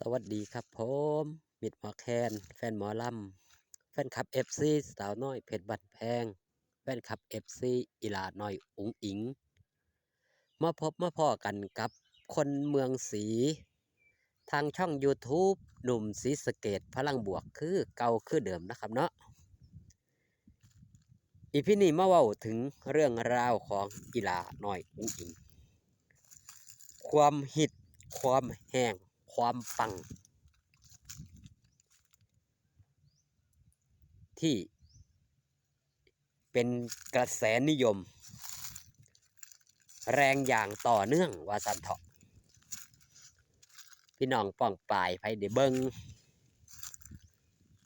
สวัสดีครับผมมิดหมอแคน แฟนหมอลำแฟนคลับเอฟซีสาวน้อยเพชรบันแพง แฟนคลับเอฟซีอีลาน้อยอุ๋งอิง มาพบมาพ่อกันกับคนเมืองศรีทางช่อง YouTube หนุ่มศรีสะเกตพลังบวกคือเก่าคือเดิมนะครับเนาะอีพี่นี่มาเว้าถึงเรื่องราวของอีลาน้อยอุ๋งอิง ความฮิตความแห้ง ความปัง ที่เป็นกระแสนิยม แรงอย่างต่อเนื่องว่าสันเถาะพี่น้องป้องปลายไปเดเบิง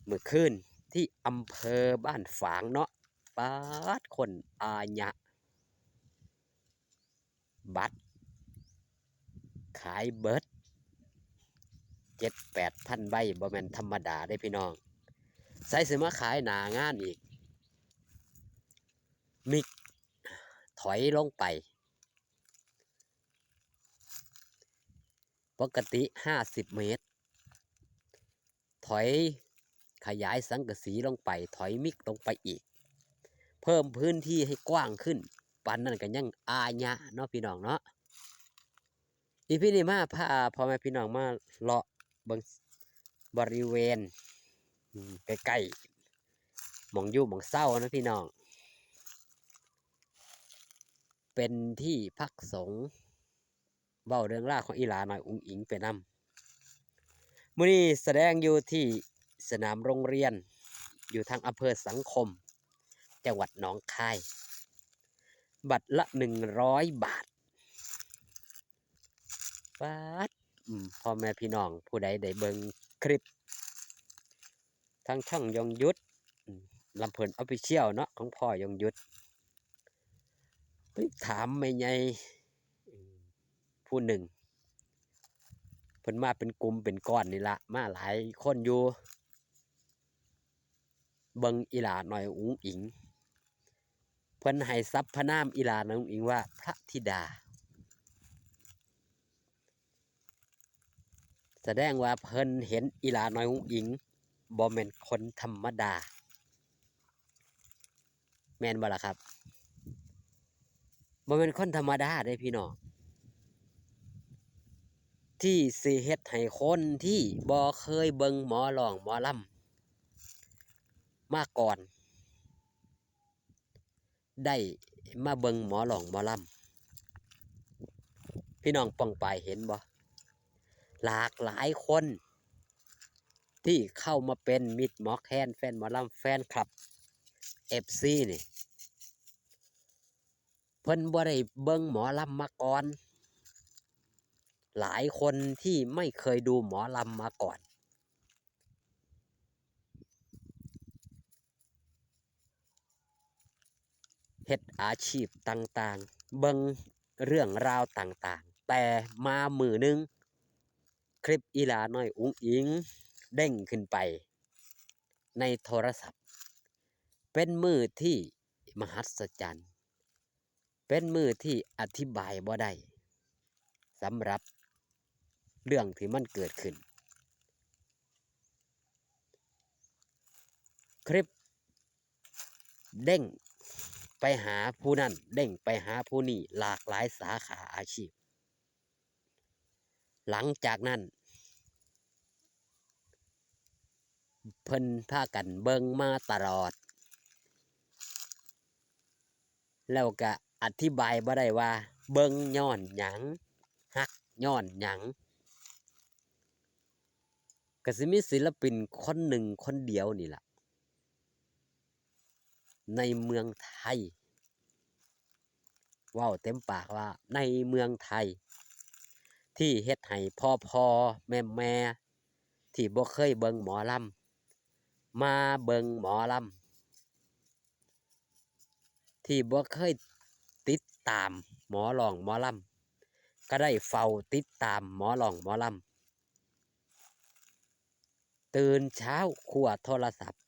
เมื่อคืนที่อำเภอบ้านฝางเนาะปาดคนอาญะ บัตรขายเบิร์ด เจ็ดแปดพันใบบ่แมนธรรมดาได้พี่น้อง ใส่สิมาขายหนางานอีก มิก ถอยลงไป ปกติห้าสิบเมตร ถอยขยายสังกะสีลงไป ถอยมิกลงไปอีก เพิ่มพื้นที่ให้กว้างขึ้นปันนั่นกันยังอาญะเนาะพี่น้องเนาะอีพี่นี่มาพาพ่อแม่พี่น้องมาเลาะ บงบริเวณใกล้ๆหมองยู่หมองเศร้านะพี่น้อง เป็นที่พักสงฆ์เบ้าเรื่องราวของอีหลาหน่อยอุ้งอิงไปนำมื้อนี้แสดงอยู่ที่สนามโรงเรียน อยู่ทางอำเภอสังคม จังหวัดหนองคาย บัตรละหนึ่งร้อยบาทปาดอืม พ่อแม่พี่น้องผู้ใดได้เบิ่งคลิป ทั้งช่องยงยุทธลำเพลินออฟฟิเชียลเนาะของพ่อยงยุทธไปถามไม่ไงผู้หนึ่งเพิ่นมาเป็นกลุ่มเป็นก้อนนี่ละมาหลายคนอยู่เบิงอีหลาหน่อยอุ๋งอิง เพิ่นให้ซับพระนามอีหลาหน่อยอุ๋งอิงว่าพระธิดา แสดงว่าเพิ่นเห็นอีหลาน้อยอุ๋งอิงบ่แมนคนธรรมดา แมนบ่ล่ะครับบ่แมนคนธรรมดาเด้พี่น้องที่สิเฮ็ดให้คนที่บ่เคยเบิ่งหมอร้องหมอลำมาก่อน ได้มาเบิ่งหมอร้องหมอลำพี่น้องป้องปายเห็นบ่ หลากหลายคน ที่เข้ามาเป็นมิตรหมอกแคนแฟนหมอลำแฟนคลับเอฟซีนี่เพิ่นบ่ได้เบิ่งหมอลำมาก่อน หลายคนที่ไม่เคยดูหมอลำมาก่อน เฮ็ดอาชีพต่างๆ เบิ่งเรื่องราวต่างๆ แต่มามือหนึง คลิปอีลาน้อยอุ้งอิงเด้งขึ้นไป ในโทรศัพท์ เป็นมือที่มหัศจรรย์ เป็นมือที่อธิบายบ่ได้สำหรับเรื่องที่มันเกิดขึ้น คลิป เด้งไปหาผู้นั่นเด้งไปหาผู้นี่หลากหลายสาขาอาชีพ หลังจากนั้น เพิ่นพากันเบิงมาตลอด แล้วก็อธิบายบ่ได้ว่า เบิงย้อนหยังฮักย้อนหยังก็สิมีศิลปินคนหนึ่งคนเดียวนี่แหละในเมืองไทยว้าเต็มปากว่าในเมืองไทย ที่เฮ็ดให้พ่อพ่อแม่แม่ที่บ่เคยเบิ่งหมอลำมาเบิ่งหมอลำที่บ่เคยติดตามหมอลองหมอลำก็ได้เฝ้าติดตามหมอลองหมอลำตื่นเช้าขวดโทรศัพท์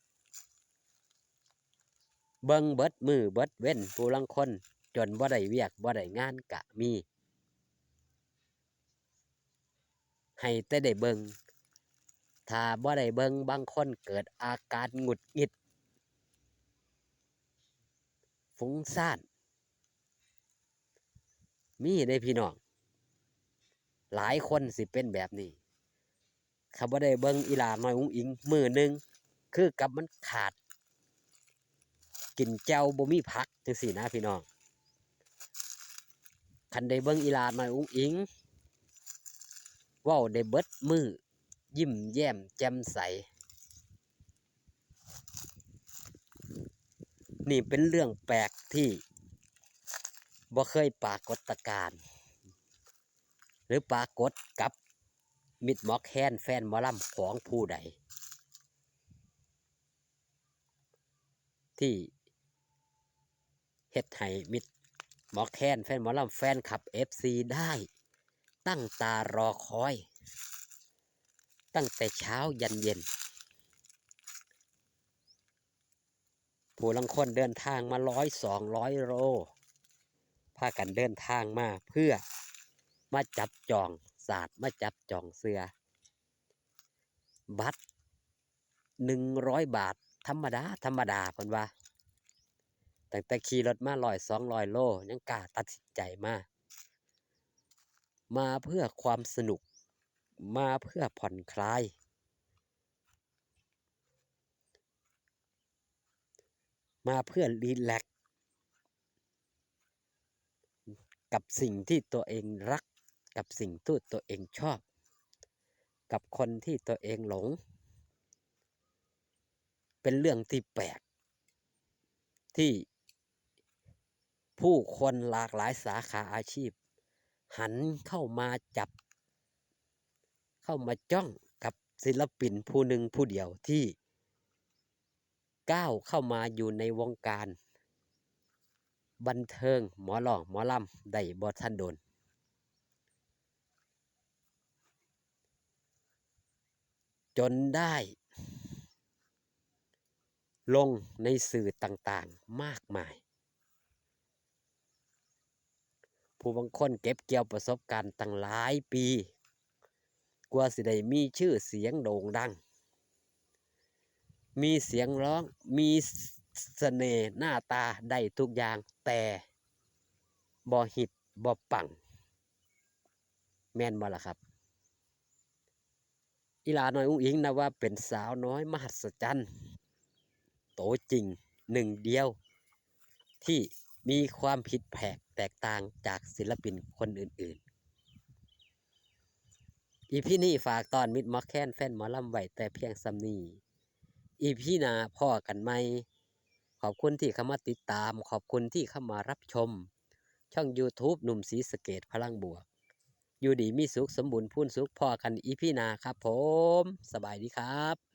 เบิ่งเบิดมือเบิดเว้นผู้ลังคนจนบ่ได้เวียกบ่ได้งานกะมี ให้แต่ได้เบิงถ้าบ่ได้เบิ่งบางคนเกิดอาการหงุดหงิดฟุ้งซ่านมีได้พี่น้อง หลายคนสิเป็นแบบนี้ขาบ่ได้เบิ่งอีลาน้อยอุ้งอิงมือหนึ่งคือกับมันขาดกินแจ่วบ่มีผักจังซี่นะพี่น้องคันได้เบิ่งอีลาน้อยอุ้งอิง ว้าได้เบิดมือ ยิ้มแย้มแจ่มใส นี่เป็นเรื่องแปลกที่บ่เคยปรากฏการณ์หรือปรากฏกับมิดมอกแคนแฟนมอลำของผู้ใด ที่เฮ็ดให้มิดมอกแคนแฟนมอลำแฟนขับเอฟซีได้ ตั้งตารอคอย ตั้งแต่เช้ายันเย็น ผู้ลังคนเดินทางมาร้อยสองร้อยโลพากันเดินทางมาเพื่อมาจับจองศาสตร์มาจับจองเสือ บัตรหนึ่งร้อยบาท ธรรมดา ธรรมดาเพิ่นว่าตั้งแต่ขี่รถมาลอยสองลอยโลยังกล้าตัดสินใจมา มาเพื่อความสนุก มาเพื่อผ่อนคลาย มาเพื่อรีแลกซ์กับสิ่งที่ตัวเองรัก กับสิ่งที่ตัวเองชอบ กับคนที่ตัวเองหลง เป็นเรื่องที่แปลก ที่ผู้คนหลากหลายสาขาอาชีพ หันเข้ามาจับ เข้ามาจ้องกับศิลปินผู้หนึ่งผู้เดียวที่ก้าวเข้ามาอยู่ในวงการ บันเทิงหมอหลอหมอลำได้บ่ทันโดน จนได้ ลงในสื่อต่างๆมากมาย ผู้บางคนเก็บเกี่ยวประสบการณ์ตั้งหลายปี กว่าสิได้มีชื่อเสียงโด่งดัง มีเสียงร้อง มีเสน่ห์หน้าตาได้ทุกอย่าง แต่บ่ฮิตบ่ปัง แม่นบ่ล่ะครับ อีลาน้อยอุ้งอิงนะว่าเป็นสาวน้อยมหัศจรรย์ โตจริงหนึ่งเดียวที่ มีความผิดแผกแตกต่างจากศิลปินคนอื่นๆ อีพี่นี่ฝากตอนมิดมอแคนแฟนหมอลำไหวแต่เพียงสำนีอีพี่นาพ่อกันไหม ขอบคุณที่เข้ามาติดตาม ขอบคุณที่เข้ามารับชม ช่อง YouTube หนุ่มสีสเกตพลังบวก อยู่ดีมีสุขสมบูรณ์พูนสุขพ่อกันอีพี่นาครับผม สบายดีครับ